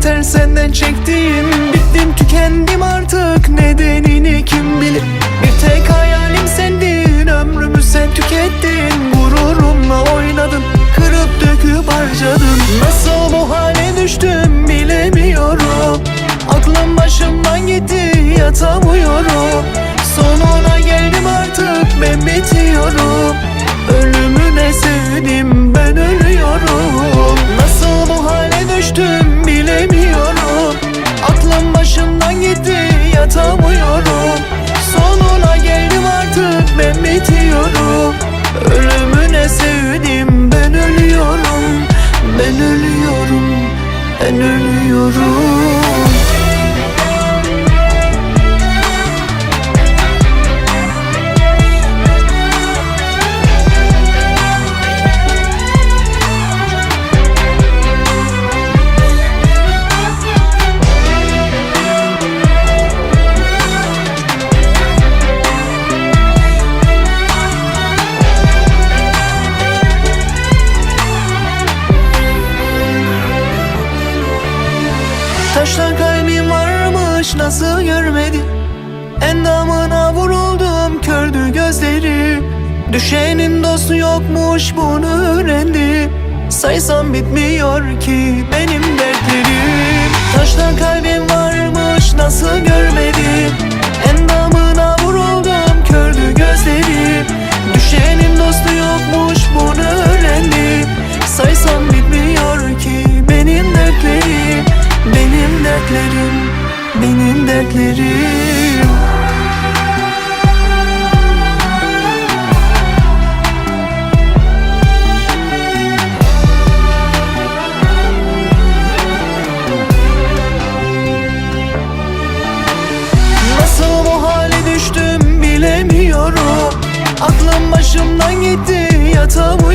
yeter senden çektiğim. Bittim tükendim artık nedenini kim bilir? Bir tek hayalim sendin ömrümü sen tükettin. Gururumla oynadın kırıp döküp harcadın. Nasıl bu hale düştüm bilemiyorum. Aklım başımdan gitti yatamıyorum Sonuna geldim artık ben bitiyorum. Ölümüne sevdim ben ölüyorum. Nasıl ben ölüyorum nasıl görmedi? Endamına vuruldum kördü gözlerim Düşenin dostu yokmuş bunu öğrendim Saysam bitmiyor ki benim dertlerim. Taştan kalbim varmış nasıl görmedim dertlerim Nasıl bu hale düştüm bilemiyorum. Aklım başımdan gitti yatamıyorum